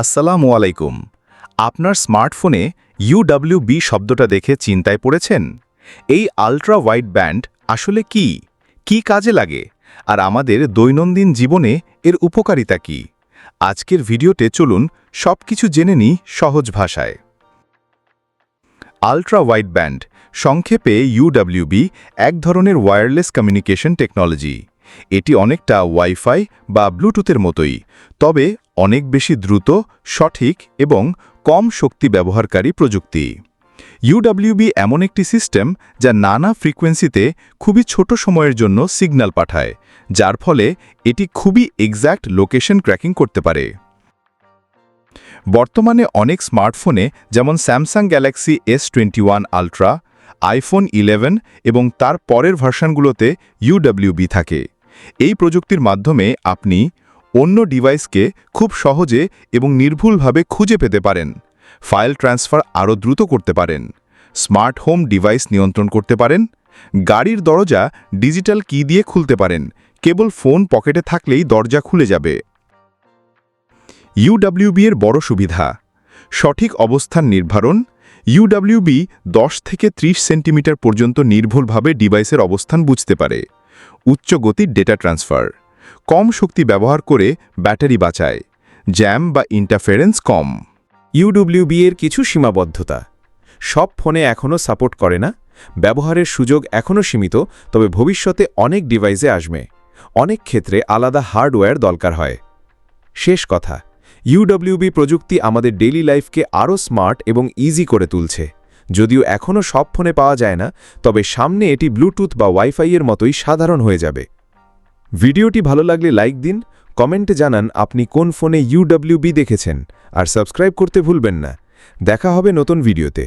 আসসালামু আলাইকুম। আপনার স্মার্টফোনে ইউডব্লিউবি শব্দটা দেখে চিন্তায় পড়েছেন? এই আল্ট্রা ওয়াইড ব্যান্ড আসলে কি? কি কাজে লাগে? আর আমাদের দৈনন্দিন জীবনে এর উপকারিতা কি? আজকের ভিডিওতে চলুন সবকিছু জেনে নিই সহজ ভাষায়। আল্ট্রা ওয়াইড ব্যান্ড সংক্ষেপে ইউডব্লিউবি এক ধরনের ওয়্যারলেস কমিউনিকেশন টেকনোলজি এটি অনেকটা ওয়াইফাই বা ব্লুটুথের মতোই, তবে অনেক বেশি দ্রুত, সঠিক এবং কম শক্তি ব্যবহারকারী প্রযুক্তি। ইউডব্লিউবি এমন একটি সিস্টেম যা নানা ফ্রিকোয়েন্সিতে খুবই ছোট সময়ের জন্য সিগন্যাল পাঠায়, যার ফলে এটি খুবই এক্স্যাক্ট লোকেশন ক্র্যাকিং করতে পারে। বর্তমানে অনেক স্মার্টফোনে যেমন Samsung Galaxy S twenty one Ultra, iPhone eleven এবং তার পরের ভার্সনগুলোতে ইউডব্লিউবি থাকে। এই প্রযুক্তির মাধ্যমে আপনি অন্য ডিভাইসকে খুব সহজে এবং নির্ভুলভাবে খুঁজে পেতে পারেন, ফাইল ট্রান্সফার আরও দ্রুত করতে পারেন, স্মার্ট হোম ডিভাইস নিয়ন্ত্রণ করতে পারেন, গাড়ির দরজা ডিজিটাল কি দিয়ে খুলতে পারেন, কেবল ফোন পকেটে থাকলেই দরজা খুলে যাবে। ইউডব্লিউবি এর বড় সুবিধা, সঠিক অবস্থান নির্ধারণ ইউডব্লিউবি 10 থেকে 30 সেন্টিমিটার পর্যন্ত নির্ভুলভাবে ডিভাইসের অবস্থান বুঝতে পারে। উচ্চ গতির ডেটা ট্রান্সফার। কম শক্তি ব্যবহার করে ব্যাটারি বাঁচায়। জ্যাম বা ইন্টারফারেন্স কম। ইউডব্লিউবি এর কিছু সীমাবদ্ধতা। সব ফোনে এখনও সাপোর্ট করে না। ব্যবহারের সুযোগ এখনও সীমিত, তবে ভবিষ্যতে অনেক ডিভাইসে আসবে। অনেক ক্ষেত্রে আলাদা হার্ডওয়্যার দরকার হয়। শেষ কথা ইউডব্লিউবি প্রযুক্তি আমাদের ডেইলি লাইফকে আরও স্মার্ট এবং ইজি করে তুলছে। যদিও এখনও সব ফোনে পাওয়া যায় না, তবে সামনে এটি ব্লুটুথ বা ওয়াইফাইয়ের মতোই সাধারণ হয়ে যাবে। ভিডিওটি ভালো লাগলে লাইক দিন, কমেন্টে জানান আপনি কোন ফোনে ইউডব্লিউবি দেখেছেন, আর সাবস্ক্রাইব করতে ভুলবেন না। দেখা হবে নতুন ভিডিওতে।